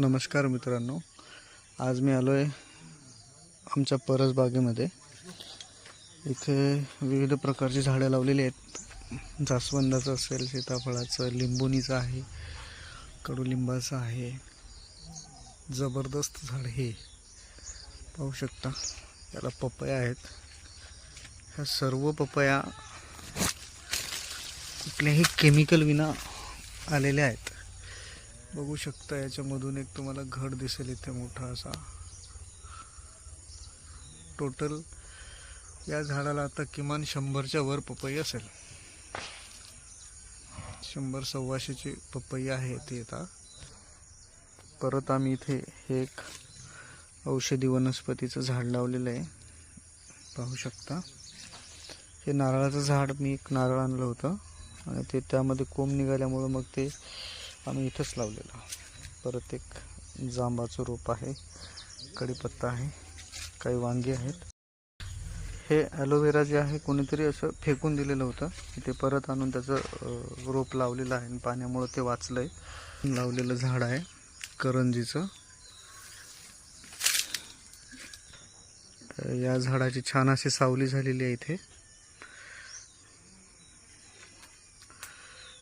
नमस्कार मित्रांनो. आज मी आलो आहे आमच्या परसबागेमध्ये इथे विविध प्रकारची झाडं लावलेली आहेत. जास्वंदाचं असेल सीताफळाचं लिंबुनीचं आहे कडुलिंबाचं आहे. जबरदस्त झाड हे. पाहू शकता याला पपया आहेत. ह्या सर्व पपया कुठल्याही केमिकल विना आलेल्या आहेत. बघू शकता याच्यामधून एक तुम्हाला घड दिसेल इथे मोठा असा. टोटल या झाडाला आता किमान शंभरच्या वर पपई असेल. शंभर सव्वाशेची पपई आहे ते आता. परत आम्ही इथे हे एक औषधी वनस्पतीचं झाड लावलेलं आहे. पाहू शकता. हे नारळाचं झाड मी एक नारळ आणलं होतं. आणि ते त्यामध्ये कोंब निघाल्यामुळं मग ते आम्ही इथंच लावलेलं. परत एक जांबाचं रोप आहे कढीपत्ता आहे काही वांगी आहेत. हे ॲलोवेरा जे आहे कोणीतरी असं फेकून दिलेलं होतं. ते परत आणून त्याचं रोप लावलेलं आहे आणि पाण्यामुळं ते वाचलं आहे लावलेलं झाड आहे करंजीचं. या झाडाची छान अशी सावली झालेली आहे इथे.